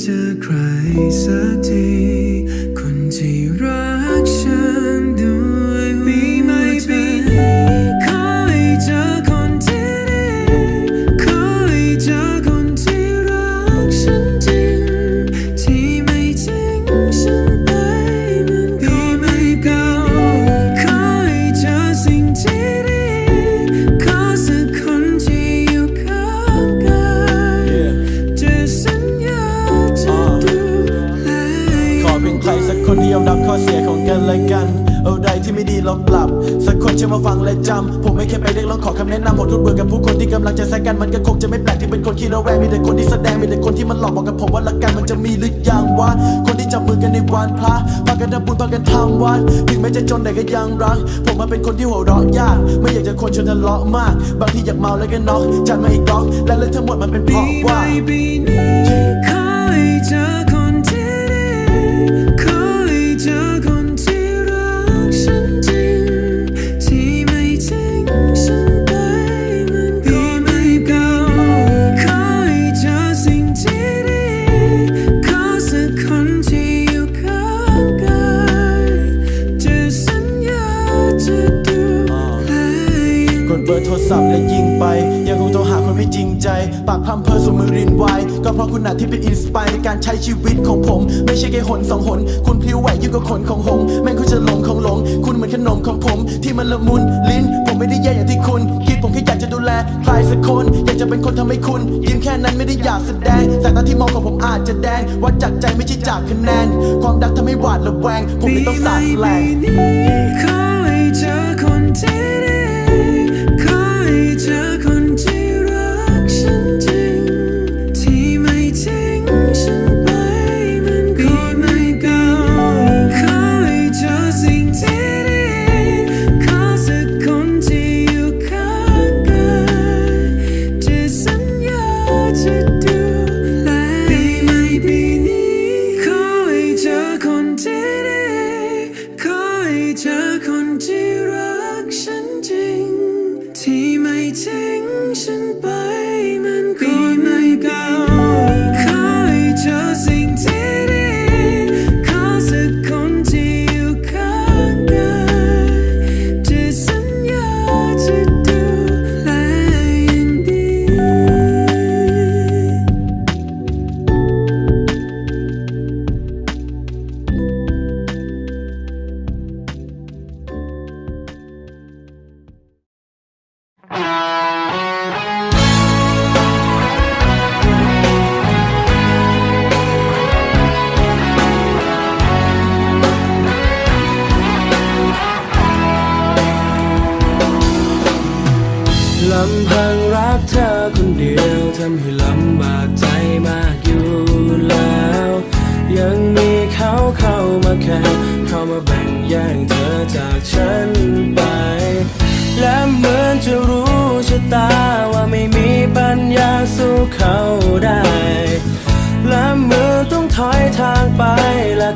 เจอใครสักที งใครสักคนที่ยอมรับข้อเสียของกันและกันเอาใดที่ไม่ดีลองปรับ สักคนจะมาฟังและจำผมไม่เคยไปเรียกร้องขอคำแนะนำผมทุกเบื่อกับผู้คนที่กำลังจะแซงกันมันก็คงจะไม่แปลกที่เป็นคนขี้ระแวงมีแต่คนที่แสดงมีแต่คนที่มันหลอกบอกกับผมว่าละกันมันจะมีหรือยังวะคนที่จับมือกันในวันพระพากันทำบุญพากันทำวัดถึงแม้จะจนแต่ก็ยังรัก ผมมาเป็นคนที่หัวเราะยาก ไม่อยากจะคนชวนทะเลาะมาก บางทีอยากเมาแล้วก็น็อกจัดมาอีกก๊อกและเรื่องทั้งหมดมันเป็นเพราะว่าม่ปีนี้ อาจที่เป็นอินสปายในการใช้ชีวิตของผม ไม่ใช่แค่หนสองหน คุณพลิ้วไหวยิ่งกว่าขนของหงแม่งคุณจะหลงของหลง คุณเหมือนขนมของผม ที่มันละมุนลิ้น ผมไม่ได้แย่อย่างที่คุณ คิดผมแค่อยากจะดูแลใครสักคน อยากจะเป็นคนทำให้คุณ ยิ้มแค่นั้นไม่ได้อยากแสดงสายตาที่มองของผมอาจจะแดงวัดจากใจไม่ใช่จากคะแนน ความรักทำให้หวาดระแวง ผมเลยต้องสาดแสลงขอให้เจอคนที่ดีขอให้เจอ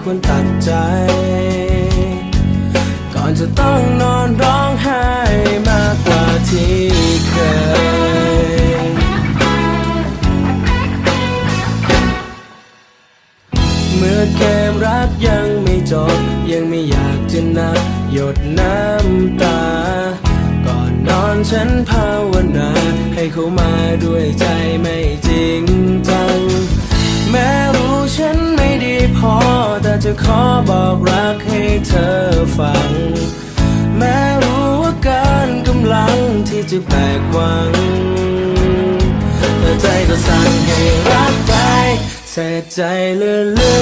ควรตัดใจ ก่อนจะต้องนอนร้องไห้มากกว่าที่เคย เมื่อเกมรักยังไม่จบ ยังไม่อยากจะนับหยดน้ำตา ก่อนนอนฉันภาวนา ให้เขามาด้วยใจไม่จริงจัง แม้รู้ฉัน พอ แต่จะขอบอกรักให้เธอฟัง แม้รู้ว่าการกำลังที่จะแบกหวังแต่ใจก็สั่งให้รักไปเสียใจเลอะเลื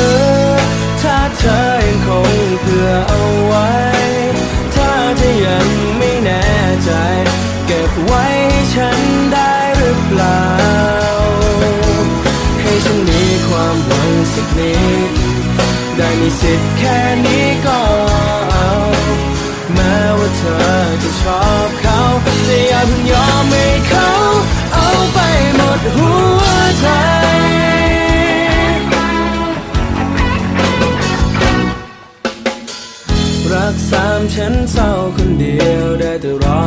อถ้าเธอยังคงเพื่อเอาไว้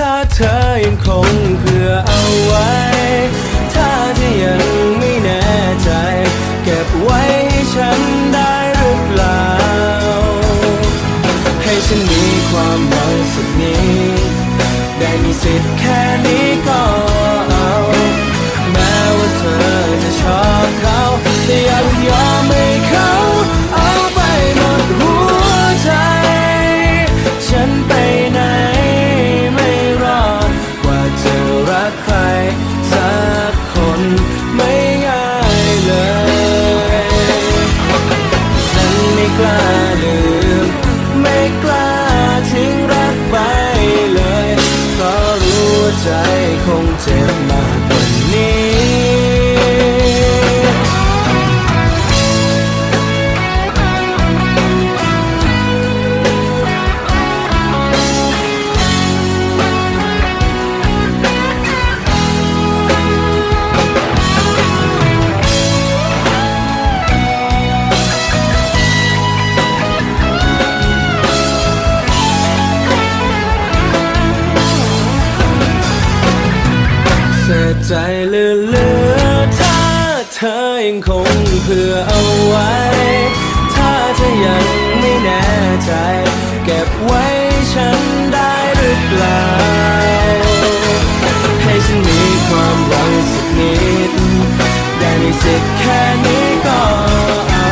ถ้าเธอยังคงเพื่อเอาไว้ ใจเหลือๆถ้าเธอยังคงเพื่อเอาไว้ ถ้าเธอยังไม่แน่ใจ เก็บไว้ฉันได้หรือเปล่า ให้ฉันมีความหวังสักนิด ได้มีสิทธิ์แค่นี้ก็เอา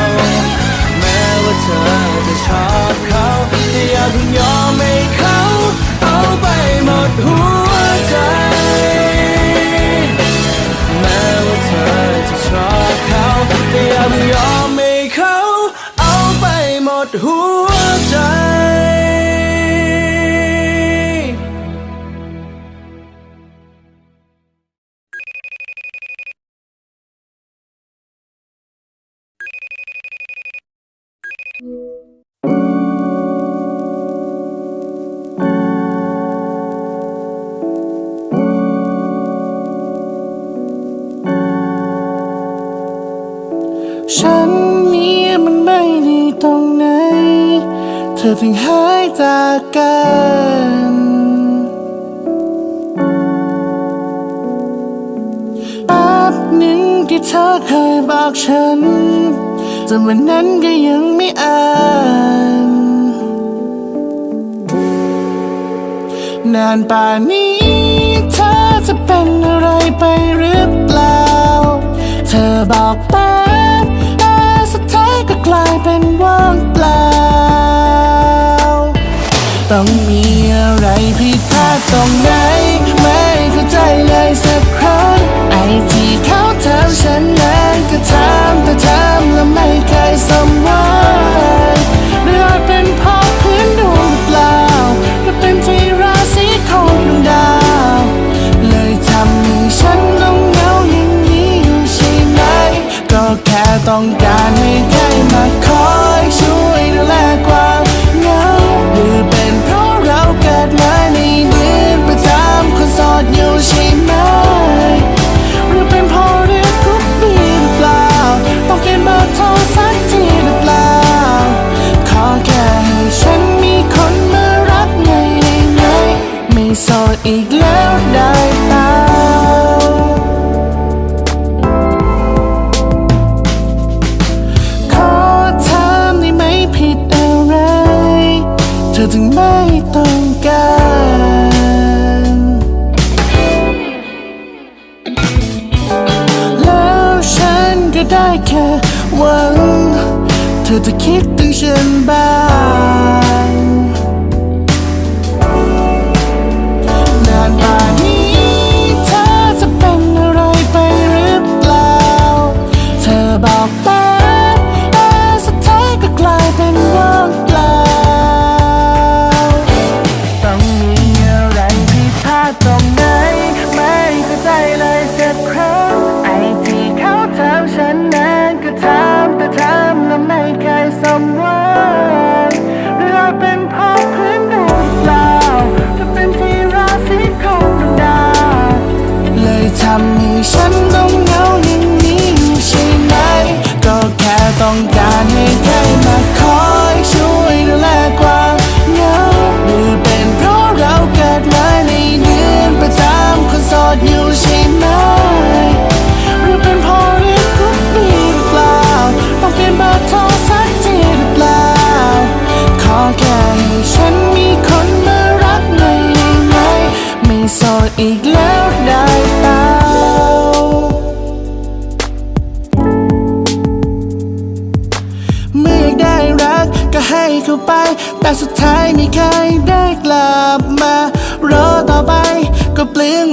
แม้ว่าเธอ เธอถึงหายจากกันแป๊บหนึ่งที่เธอเคยบอกฉันแต่วันนั้นก็ยังไม่อ่านนานป่านนี้ ต้องการให้ใครมาคอยช่วยดูแลความเหงาหรือเป็นเพราะเราเกิดมาในเดือนประจำคนโสดอยู่ใช่ไหมหรือเป็นเพราะเรียกทุกปีหรือเปล่า ต้องเปลี่ยนเบอร์โทรสักทีหรือเปล่า ขอแค่ให้ฉันมีคนมารักไงได้ไหมไม่โสดอีกแล้วได้ ธอจึงไม่ต้องการแล้วฉันก็ได้แค่หวัง เธอจะคิดถึงฉันบ้าง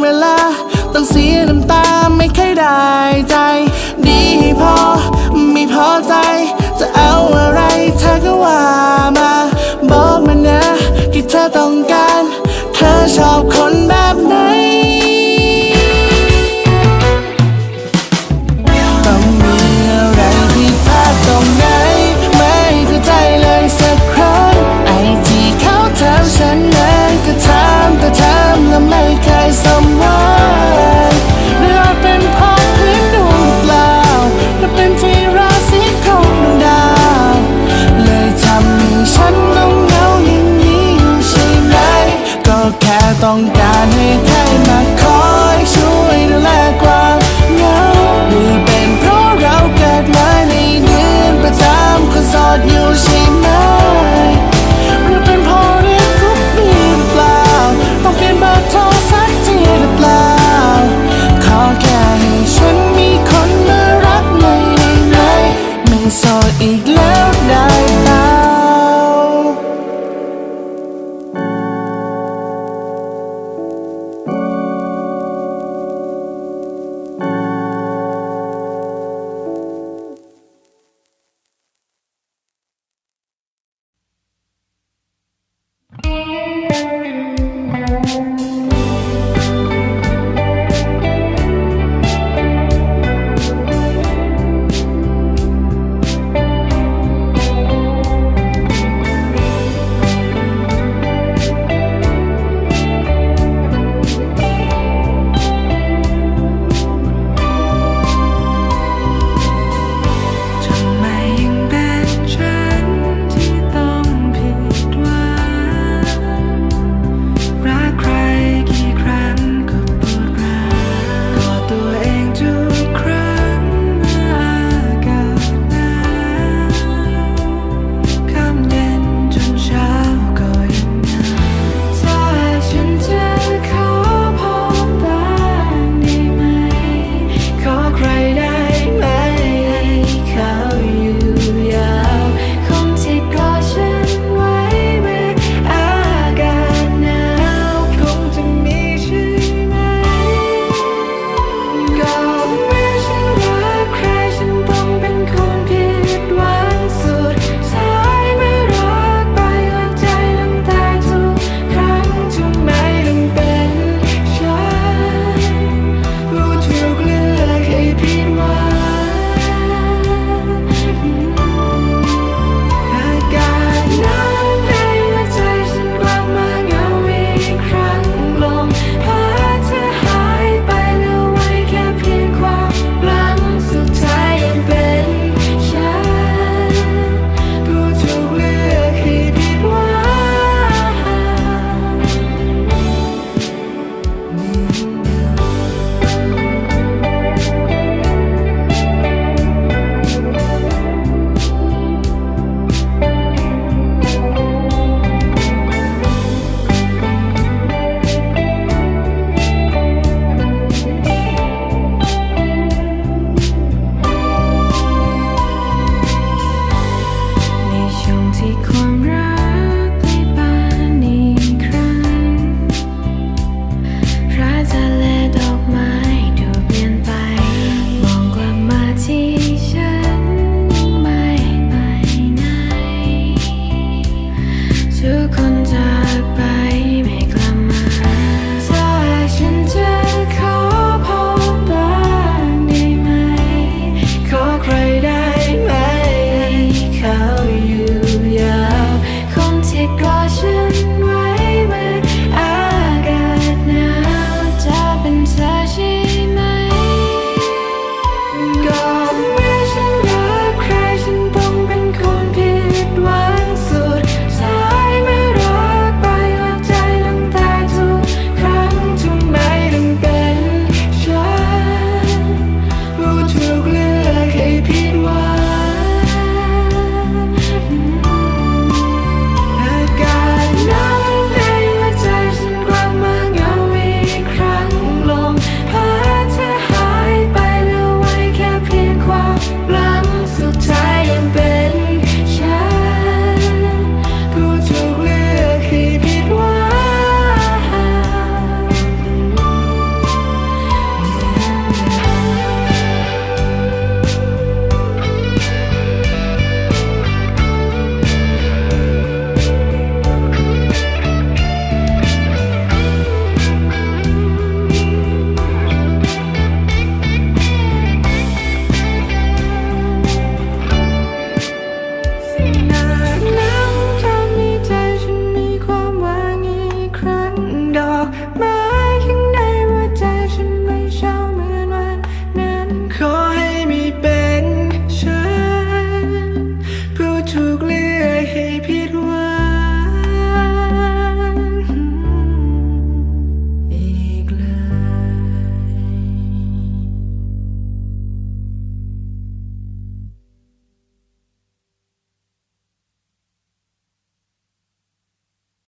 เวลา ต้องเสียน้ำตาไม่เคยได้ใจ ดีพอไม่พอใจ จะเอาอะไรเธอก็ว่ามา บอกมานะที่เธอต้องการ เธอชอบคน